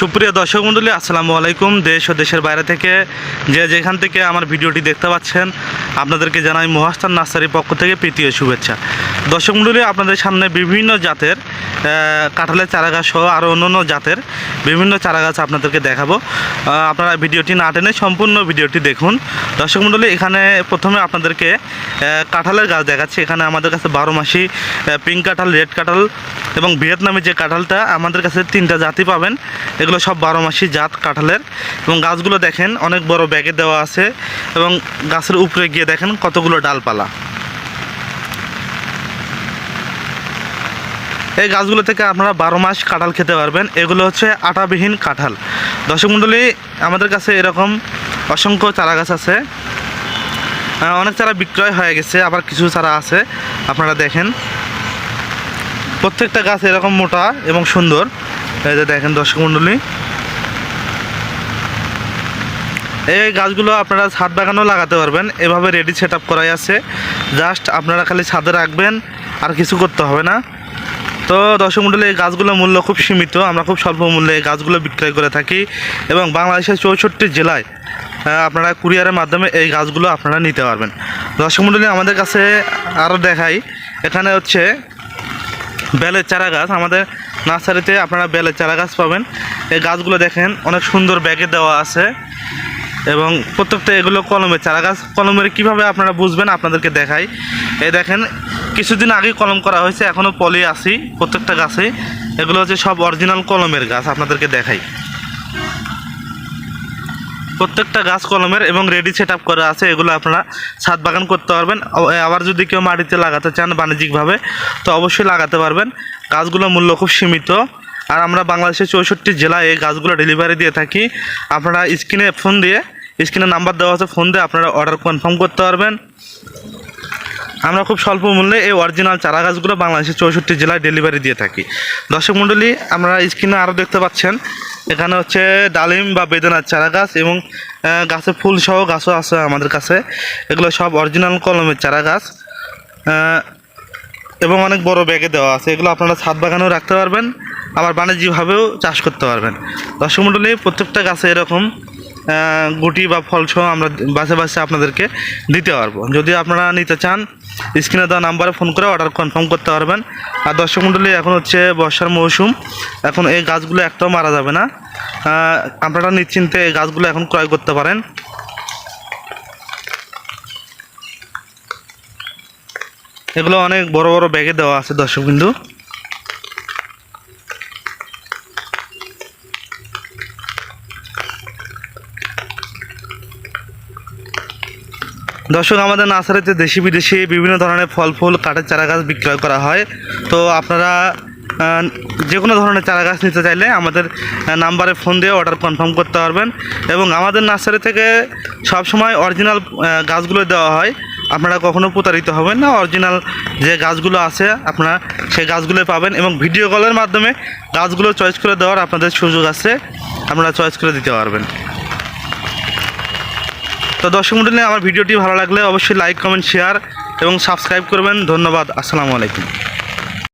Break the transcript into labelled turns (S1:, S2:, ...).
S1: সুপ্রিয় দর্শক মণ্ডলী আসসালামু আলাইকুম। দেশ ও দেশের বাইরে থেকে যে যেখান থেকে আমার ভিডিওটি দেখতে পাচ্ছেন, আপনাদেরকে জানাই মহাস্থান নার্সারির পক্ষ থেকে প্রীতি ও শুভেচ্ছা। দর্শক মণ্ডলী আপনাদের সামনে বিভিন্ন জাতের কাঁঠালের চারাগাছ সহ আরও অন্য জাতের বিভিন্ন চারাগাছ আপনাদেরকে দেখাবো। আপনারা ভিডিওটি না টেনে সম্পূর্ণ ভিডিওটি দেখুন। দর্শক মণ্ডলী এখানে প্রথমে আপনাদেরকে কাঁঠালের গাছ দেখাচ্ছি। এখানে আমাদের কাছে বারো মাসি পিঙ্ক কাঁঠাল রেড কাঁঠাল এবং ভিয়েতনামি যে কাঁঠালটা, আমাদের কাছে তিনটা জাতি পাবেন। এগুলো সব বারো মাসি জাত কাঁঠালের এবং গাছগুলো দেখেন, অনেক বড় ব্যাগে দেওয়া আছে এবং গাছের উপরে গিয়ে দেখেন কতগুলো ডালপালা। এই গাছগুলো থেকে আপনারা বারো মাস কাঁঠাল খেতে পারবেন। এগুলো হচ্ছে আটাবিহীন কাঁঠাল। দর্শক মণ্ডলী, আমাদের কাছে এরকম অসংখ্য চারা গাছ আছে। অনেক চারা বিক্রয় হয়ে গেছে, আবার কিছু চারা আছে। আপনারা দেখেন। প্রত্যেকটা গাছ এরকম মোটা এবং সুন্দর। এই যে দেখেন দর্শক মণ্ডলী। এই গাছগুলো আপনারা ছাদ বাগানেও লাগাতে পারবেন। এভাবে রেডি সেট আপ করাই আছে। জাস্ট আপনারা খালি ছাদে রাখবেন, আর কিছু করতে হবে না। তো দর্শক মণ্ডলী এই গাছগুলোর মূল্য খুব সীমিত। আমরা খুব স্বল্প মূল্যে এই গাছগুলো বিক্রয় করে থাকি এবং বাংলাদেশের চৌষট্টি জেলায় আপনারা কুরিয়ারের মাধ্যমে এই গাছগুলো আপনারা নিতে পারবেন। দর্শক মণ্ডলী আমাদের কাছে আরও দেখাই। এখানে হচ্ছে বেলের চারা গাছ। আমাদের নার্সারিতে আপনারা বেলের চারা গাছ পাবেন। এই গাছগুলো দেখেন, অনেক সুন্দর ব্যাগে দেওয়া আছে। এবং প্রত্যেকটা এগুলো কলমের চারা গাছ কলমের কীভাবে আপনারা বুঝবেন? আপনাদেরকে দেখাই। এই দেখেন, কিছুদিন আগে কলম করা হয়েছে এখনও পলি আসি প্রত্যেকটা গাছে। এগুলো হচ্ছে সব অরিজিনাল কলমের গাছ, আপনাদেরকে দেখাই। প্রত্যেকটা গাছ কলমের এবং রেডি সেট আপ করা আছে, এগুলো আপনারা ছাদ বাগান করতে পারবেন। আবার যদি কেউ মাটিতে লাগাতে চান বাণিজ্যিকভাবে, তো অবশ্যই লাগাতে পারবেন। গাছগুলোর মূল্য খুব সীমিত। আর আমরা বাংলাদেশের চৌষট্টি জেলায় এই গাছগুলো ডেলিভারি দিয়ে থাকি। আপনারা স্ক্রিনে ফোন দিয়ে, স্ক্রিনে নাম্বার দেওয়া আছে ফোন দিয়ে আপনারা অর্ডার কনফার্ম করতে পারবেন। আমরা খুব স্বল্প মূল্যে এই অরিজিনাল চারা গাছগুলো বাংলাদেশের চৌষট্টি জেলায় ডেলিভারি দিয়ে থাকি। দর্শক মণ্ডলী আমরা স্ক্রিনে আরও দেখতে পাচ্ছেন, এখানে হচ্ছে ডালিম বা বেদনার চারা গাছ এবং গাছে ফুল সহ গাছও আছে আমাদের কাছে। এগুলো সব অরিজিনাল কলমের চারা গাছ। এবং অনেক বড় ব্যাগে দেওয়া আছে। এগুলো আপনারা ছাদ বাগানেও রাখতে পারবেন। আবার বাণিজ্যিকভাবেও চাষ করতে পারবেন। দর্শক মণ্ডলী, প্রত্যেকটা গাছে এরকম গুটি বা ফল সহ আমরা বাসে বাসে আপনাদেরকে দিতে পারব। যদি আপনারা নিতে চান, স্ক্রিনে দেওয়া নাম্বারে ফোন করে অর্ডার কনফার্ম করতে পারবেন। আর দর্শক মণ্ডলী, এখন হচ্ছে বর্ষার মৌসুম। এখন এই গাছগুলো একটাও মারা যাবে না। আপনারা নিশ্চিন্তে এই গাছগুলো এখন ক্রয় করতে পারেন। এগুলো অনেক বড় বড় ব্যাগে দেওয়া আছে দর্শক বিন্দু দর্শক, আমাদের নার্সারিতে দেশি বিদেশি বিভিন্ন ধরনের ফল, ফুল, কাঠের চারা গাছ বিক্রয় করা হয়। তো আপনারা যে কোনো ধরনের চারা গাছ নিতে চাইলে আমাদের নাম্বারে ফোন দিয়ে অর্ডার কনফার্ম করতে পারবেন এবং আমাদের নার্সারি থেকে সবসময় অরিজিনাল গাছগুলো দেওয়া হয়। আপনারা কখনো প্রতারিত হবেন না, অরিজিনাল যে গাছগুলো আছে, আপনারা সেই গাছগুলো পাবেন এবং ভিডিও কলের মাধ্যমে গাছগুলো চয়েস করে দেওয়ার আপনাদের সুযোগ আছে, আপনারা চয়েস করে দিতে পারবেন। তো দর্শক মন্ডলী, আমার ভিডিওটি ভালো লাগলে অবশ্যই লাইক কমেন্ট শেয়ার এবং সাবস্ক্রাইব করবেন। ধন্যবাদ। আসসালামু আলাইকুম।